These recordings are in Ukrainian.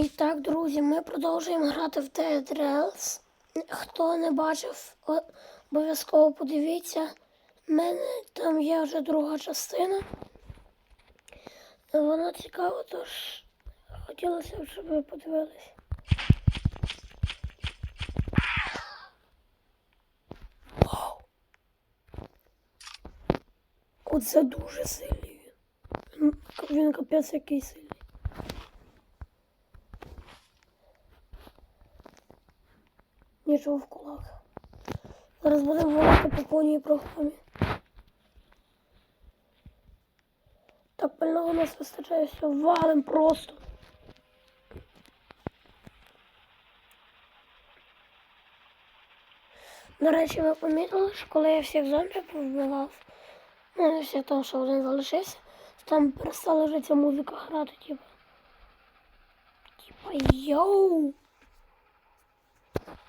І так, друзі, ми продовжуємо грати в Dead Rails. Хто не бачив, обов'язково подивіться. У мене там є вже друга частина. Воно цікаво, тож хотілося б, щоб ви подивились. Вау! Оце дуже сильний Він капець який сильний. Нічого в кулак. Зараз будемо валити по повній програмі. Так пального у нас вистачає все. Валим просто. До речі, ви помітили, що коли я всіх зомбі повбивав, ну не всіх тому, що один залишився, там перестала ця музика грати, типу. Типа йоу. Ти же-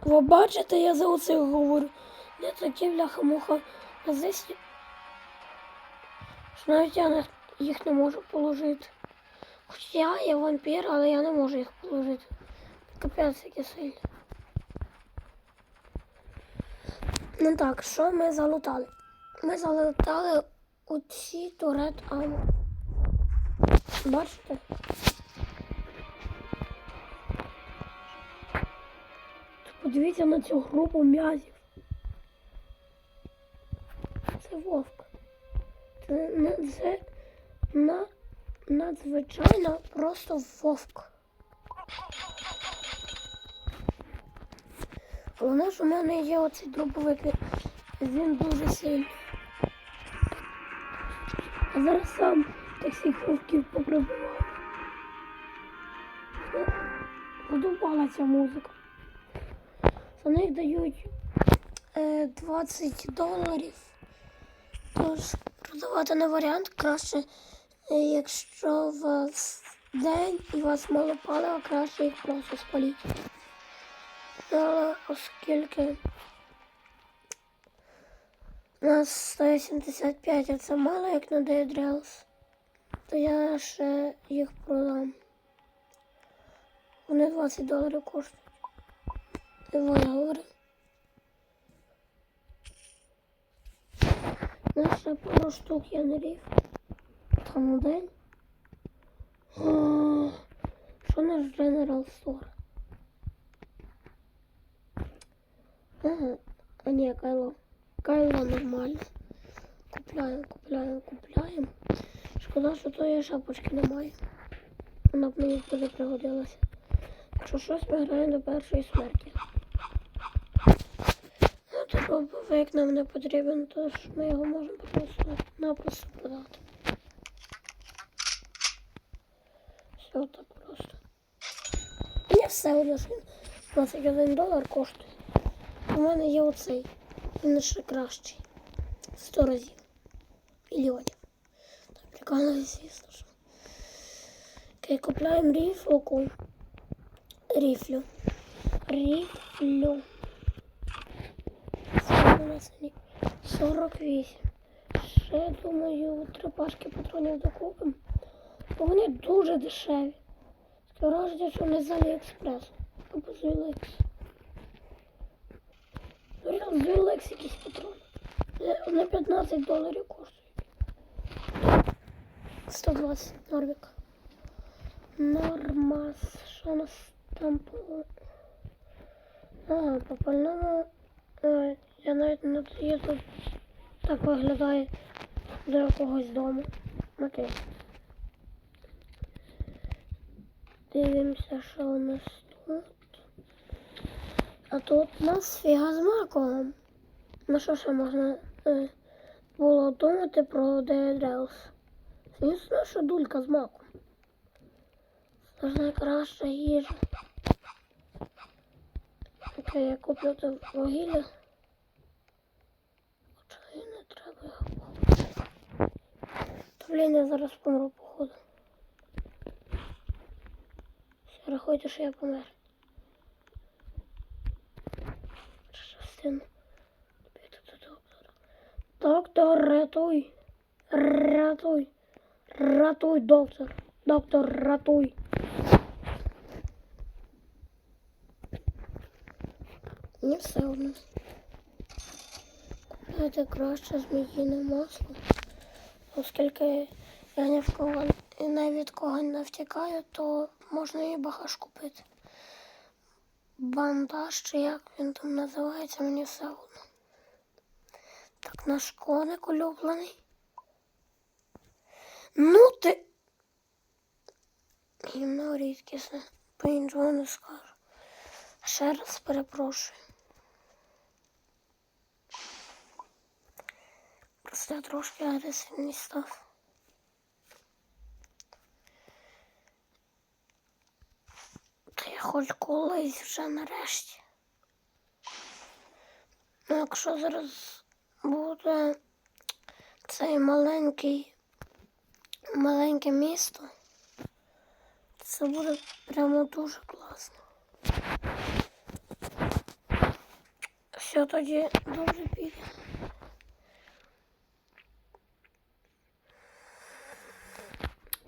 Ви бачите, я за оце говорю. Не такі бляха-муха назисті. Що навіть я їх не можу положити. Хоча я вампір, але я не можу їх положити. Капець які сильні. Ну так, що ми залутали? Ми залутали оці турет аму. Бачите? Подивіться на цю групу м'язів. Це вовк. Це, це на, надзвичайно просто вовк. Головне, що в мене є оцей дробовик. Він дуже сильний. А зараз сам тих всіх вовків поприбивав. Задовбала ця музика. За них дають е, 20 доларів. Тож продавати не варіант краще, е, якщо у вас день і у вас мало палива, краще їх просто спаліть. Але оскільки у нас 175, а це мало як на Rails, то я ще їх продам. Вони 20 доларів коштують. Два говорю. Наша пару штук я нарів. Там один. Що наш General Store? Ага, а ні, Кайло. Кайло нормально. Купляємо, купляємо, купляємо. Шкода, що тої шапочки немає. Вона б мені туди пригодилася. Якщо щось ми граємо до першої смерті. Ну, то нам не потрібен, тож ми його можемо просто напросто продати. Все так просто. Не все у нас 21 долар коштує. У мене є оцей. Він ще кращий. 100 разів. Мільйонів. Так, прикольно, звісно. що. Окей, купляємо ріфлку. Ріфлю. Ріфлю. Вони? 48. Ще, думаю, три пачки патронів докупимо. Бо вони дуже дешеві. Враження, що вони з Аліекспресу. Або з Юлекс. З Юлекс якісь патрони. Е, Вони 15 доларів коштують. 120 Норвік. Нормас. Що у нас там було? Ага, по пальному. Я навіть не додаю тут. Так виглядає до якогось дому. Окей. Дивимося, що у нас тут. А тут у нас фіга з маком. Ну що ще можна е, було думати про Dead? Звісно, що дулька з маком. Це ж найкраща їжа. Окей, я куплю це вугілля. Хоча і не треба його. Та блін, я зараз помру, походу. Все, рахуйте, що я помер. Частину. Доктор, рятуй. Ратуй. Ратуй, доктор. Доктор, ратуй. Мені все одно. Купляти краще зміїне масло. Оскільки я ні в кого не від кого не втікаю, то можна і багаж купити. Бандаж, чи як він там називається, мені все одно. Так наш коник улюблений. Ну ти. Гімно рідкісне, по-іншому не скажу. Ще раз перепрошую. Я трошки агресивний став. Та я хоч колись вже нарешті. Ну, якщо зараз буде цей маленький маленьке місто, це буде прямо дуже класно. Все тоді добре піде.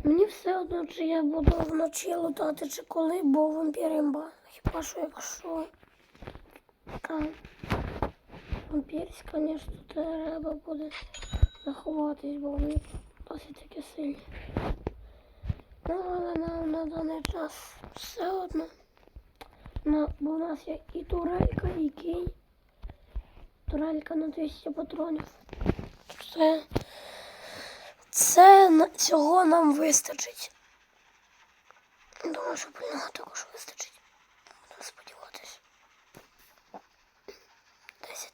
Мені все одно, чи я буду вночі лутати, чи коли, бо вампір імба. Хіба що якщо там вампірськ, звісно, треба буде заховатись, бо вони досить таки сильні. Ну, але нам на даний час все одно. Ну, бо у нас є і турелька, і кінь. Турелька на 200 патронів. Це, це цього нам вистачить. Думаю, що пильного також вистачить. Буду сподіватися.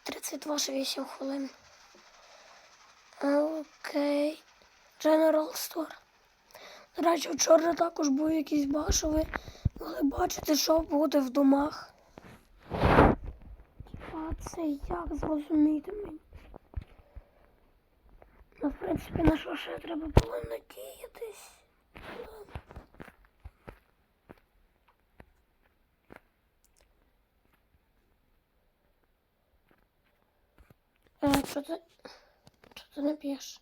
10.32 ще 8 хвилин. Окей. General Store. До речі, вчора також був якийсь баш, ви могли бачити, що буде в домах. А це як зрозуміти мені? Ну, в принципі, на що ще треба було надіятись. Ладно. Е, що ти? Що ти не п'єш?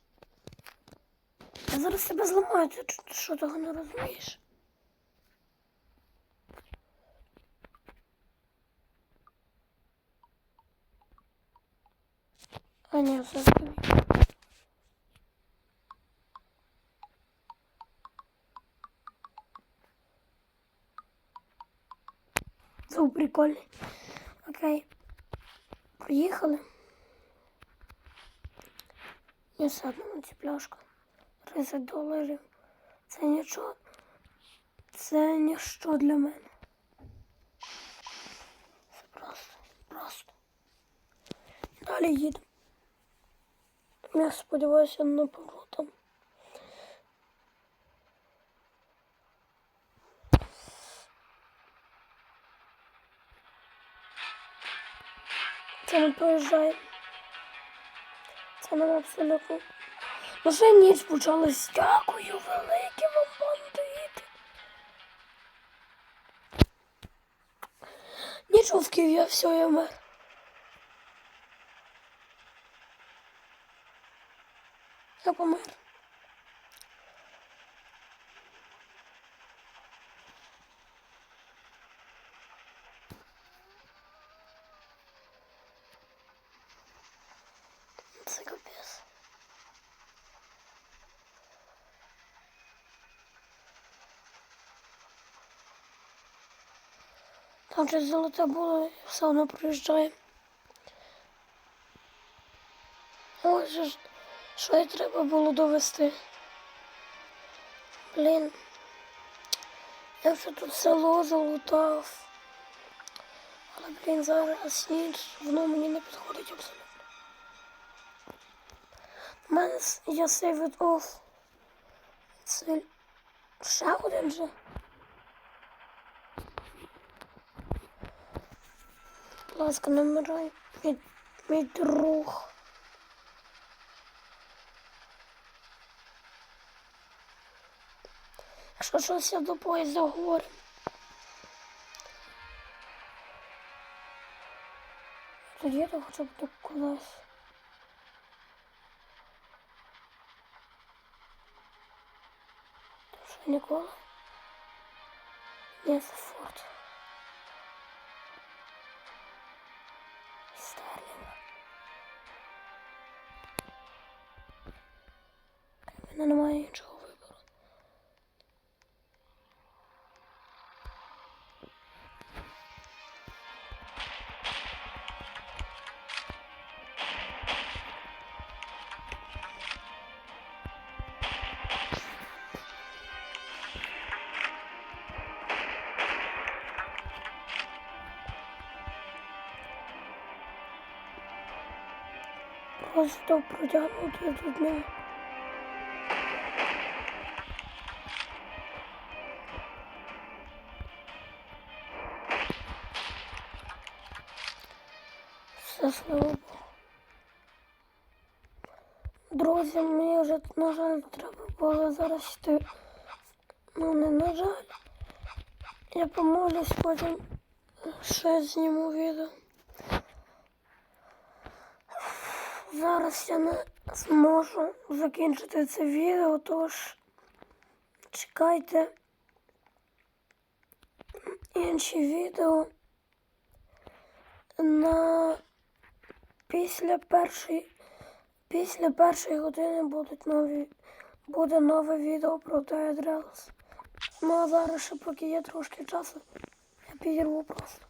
Я зараз тебе зламаю, ти що того не розумієш? А ні, все ж тобі. Звук прикольний. Окей. Поїхали. Я сяду на цю пляшку. 30 доларів. Це нічого. Це ніщо для мене. Це просто, просто. Далі їдемо. Я сподіваюся на поворотом. Це не проїжджає. Це нам абсолютно. Вже ніч почалась. Дякую, велике вам бандити. Ніч вовків, я все, я мер. Я помер. Це капець. Там щось золоте було, все одно проїжджає. Ось що й треба було довести. Блін. Я вже тут село залутав. Але, блін, зараз ніч, воно мені не підходить абсолютно. У мене с- є сейвед оф. Це ще один же. ласка, не вмирай, мій, мій друг. Якщо щось я до поїзда говорю. Тоді то хоча б до кудись. Тому що ніколи не зафу. Мене немає іншого вибору. Просто протягнути тут не. Все. Друзі, мені вже, на жаль, треба було зараз йти. Ну, не на жаль. Я помолюсь, потім ще зніму відео. Зараз я не зможу закінчити це відео, тож чекайте інші відео на після першої після першої години будуть нові буде нове відео про Rails. Ну а зараз ще поки є трошки часу, я підірву просто.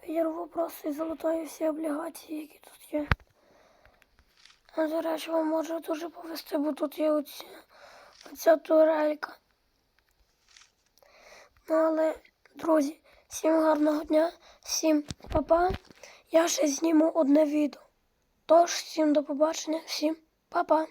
Підірву просто і залутаю всі облігації, які тут є. А до речі, вам може дуже повести, бо тут є оці, оця турелька. Ну, але, друзі, всім гарного дня, всім па-па. Я ще зніму одне відео. Тож, всім до побачення, всім па-па.